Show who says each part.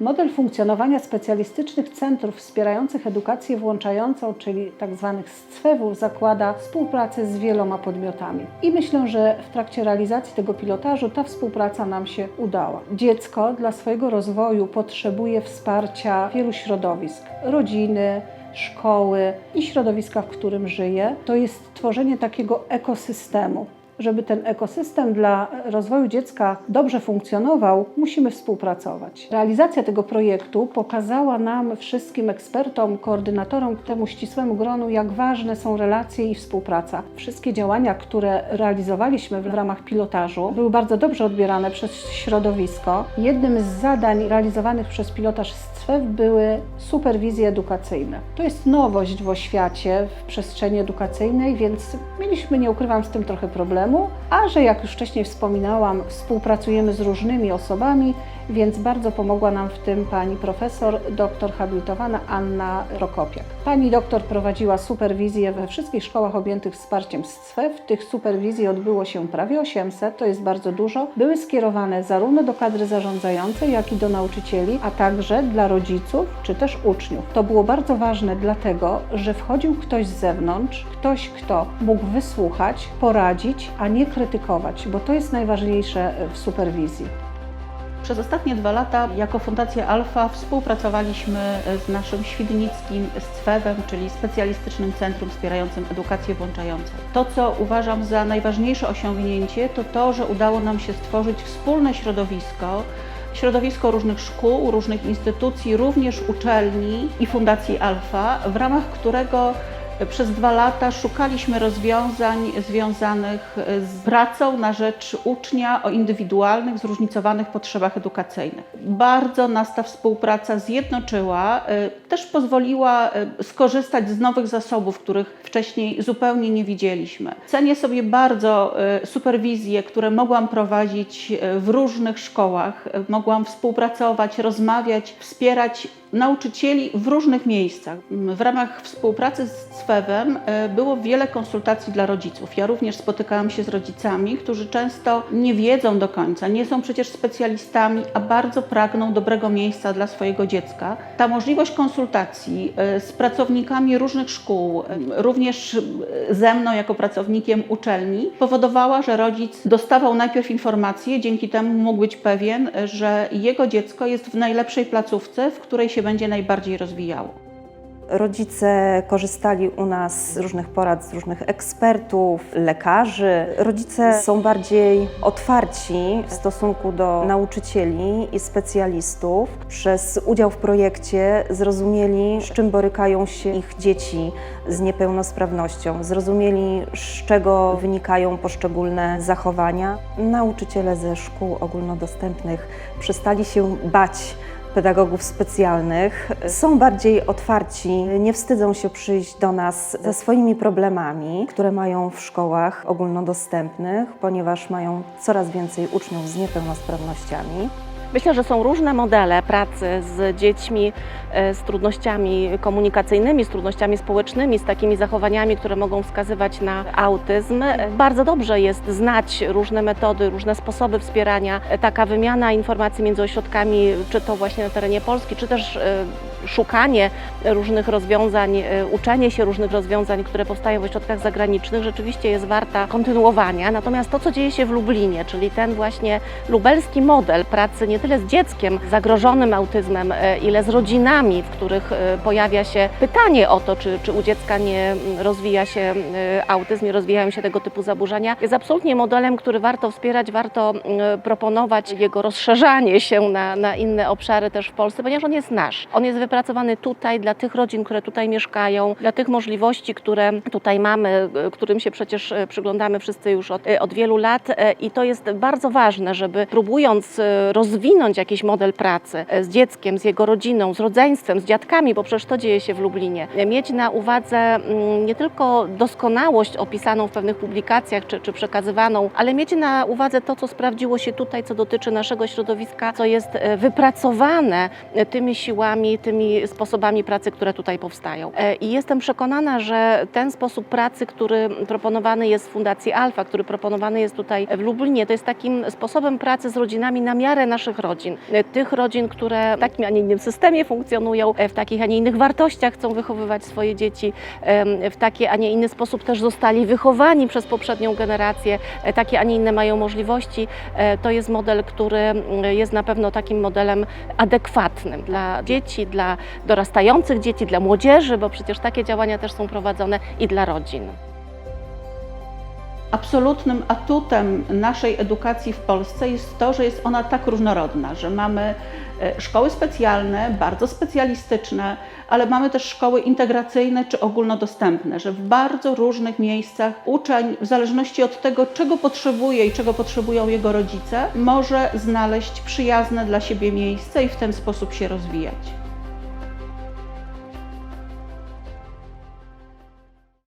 Speaker 1: Model funkcjonowania specjalistycznych centrów wspierających edukację włączającą, czyli tzw. SCEW-ów, zakłada współpracę z wieloma podmiotami. I myślę, że w trakcie realizacji tego pilotażu ta współpraca nam się udała. Dziecko dla swojego rozwoju potrzebuje wsparcia wielu środowisk rodziny, szkoły i środowiska, w którym żyje. To jest tworzenie takiego ekosystemu. Żeby ten ekosystem dla rozwoju dziecka dobrze funkcjonował, musimy współpracować. Realizacja tego projektu pokazała nam, wszystkim ekspertom, koordynatorom, temu ścisłemu gronu, jak ważne są relacje i współpraca. Wszystkie działania, które realizowaliśmy w ramach pilotażu, były bardzo dobrze odbierane przez środowisko. Jednym z zadań realizowanych przez pilotaż SCWEW były superwizje edukacyjne. To jest nowość w oświacie, w przestrzeni edukacyjnej, więc mieliśmy, nie ukrywam, z tym trochę problemu, a że jak już wcześniej wspominałam, współpracujemy z różnymi osobami, więc bardzo pomogła nam w tym pani profesor, doktor habilitowana Anna Rokopiak. Pani doktor prowadziła superwizję we wszystkich szkołach objętych wsparciem SCWEW. Tych superwizji odbyło się prawie 800, to jest bardzo dużo. Były skierowane zarówno do kadry zarządzającej, jak i do nauczycieli, a także dla rodziców czy też uczniów. To było bardzo ważne dlatego, że wchodził ktoś z zewnątrz, ktoś, kto mógł wysłuchać, poradzić, a nie krytykować, bo to jest najważniejsze w superwizji.
Speaker 2: Przez ostatnie dwa lata jako Fundacja Alfa współpracowaliśmy z naszym świdnickim SCWEW-em, czyli Specjalistycznym Centrum Wspierającym Edukację Włączającą. To, co uważam za najważniejsze osiągnięcie, to to, że udało nam się stworzyć wspólne środowisko, środowisko różnych szkół, różnych instytucji, również uczelni i Fundacji Alfa, w ramach którego przez dwa lata szukaliśmy rozwiązań związanych z pracą na rzecz ucznia o indywidualnych, zróżnicowanych potrzebach edukacyjnych. Bardzo nas ta współpraca zjednoczyła, y, też pozwoliła y, skorzystać z nowych zasobów, których wcześniej zupełnie nie widzieliśmy. Cenię sobie bardzo y, superwizje, które mogłam prowadzić w różnych szkołach. Mogłam współpracować, rozmawiać, wspierać nauczycieli w różnych miejscach. W ramach współpracy z CWEW-em było wiele konsultacji dla rodziców. Ja również spotykałam się z rodzicami, którzy często nie wiedzą do końca, nie są przecież specjalistami, a bardzo pragną dobrego miejsca dla swojego dziecka. Ta możliwość konsultacji e, z pracownikami różnych szkół, e, również ze mną jako pracownikiem uczelni, powodowała, że rodzic dostawał najpierw informacje, dzięki temu mógł być pewien, że jego dziecko jest w najlepszej placówce, w której się będzie najbardziej rozwijało.
Speaker 3: Rodzice korzystali u nas z różnych porad, z różnych ekspertów, lekarzy. Rodzice są bardziej otwarci w stosunku do nauczycieli i specjalistów. Przez udział w projekcie zrozumieli, z czym borykają się ich dzieci z niepełnosprawnością, zrozumieli, z czego wynikają poszczególne zachowania. Nauczyciele ze szkół ogólnodostępnych przestali się bać pedagogów specjalnych są bardziej otwarci, nie wstydzą się przyjść do nas ze swoimi problemami, które mają w szkołach ogólnodostępnych, ponieważ mają coraz więcej uczniów z niepełnosprawnościami.
Speaker 4: Myślę, że są różne modele pracy z dziećmi e, z trudnościami komunikacyjnymi, z trudnościami społecznymi, z takimi zachowaniami, które mogą wskazywać na autyzm. Bardzo dobrze jest znać różne metody, różne sposoby wspierania. Taka wymiana informacji między ośrodkami, czy to właśnie na terenie Polski, czy też e, szukanie różnych rozwiązań, e, uczenie się różnych rozwiązań, które powstają w ośrodkach zagranicznych, rzeczywiście jest warta kontynuowania. Natomiast to, co dzieje się w Lublinie, czyli ten właśnie lubelski model pracy nie tyle z dzieckiem zagrożonym autyzmem, e, ile z rodzinami, w których e, pojawia się pytanie o to, czy, czy u dziecka nie rozwija się e, autyzm, nie rozwijają się tego typu zaburzenia, jest absolutnie modelem, który warto wspierać, warto proponować jego rozszerzanie się na, na inne obszary też w Polsce, ponieważ on jest nasz. On jest wypracowany tutaj dla tych rodzin, które tutaj mieszkają, dla tych możliwości, które tutaj mamy, którym się przecież przyglądamy wszyscy już od, od wielu lat i to jest bardzo ważne, żeby próbując e, rozwinąć jakiś model pracy e, z dzieckiem, z jego rodziną, z rodzeństwem, z dziadkami, bo przecież to dzieje się w Lublinie, e, mieć na uwadze mm, nie tylko doskonałość opisaną w pewnych publikacjach czy, czy przekazywaną, ale mieć na uwadze to, co sprawdziło się tutaj, co dotyczy naszego środowiska, co jest e, wypracowane tymi siłami, tymi sposobami pracy, które tutaj powstają. I jestem przekonana, że ten sposób pracy, który proponowany jest w Fundacji Alfa, który proponowany jest tutaj w Lublinie, to jest takim sposobem pracy z rodzinami na miarę naszych rodzin. E, Tych rodzin, które w takim, a nie innym systemie funkcjonują, e, w takich, a nie innych wartościach chcą wychowywać swoje dzieci, w taki, a nie inny sposób też zostali wychowani przez poprzednią generację, e, takie, a nie inne mają możliwości. To jest model, który jest na pewno takim modelem adekwatnym dla dzieci, dla dorastających dzieci, dla młodzieży, bo przecież takie działania też są prowadzone i dla rodzin.
Speaker 2: Absolutnym atutem naszej edukacji w Polsce jest to, że jest ona tak różnorodna, że mamy e, szkoły specjalne, bardzo specjalistyczne, ale mamy też szkoły integracyjne czy ogólnodostępne, że w bardzo różnych miejscach uczeń, w zależności od tego, czego potrzebuje i czego potrzebują jego rodzice, może znaleźć przyjazne dla siebie miejsce i w ten sposób się rozwijać.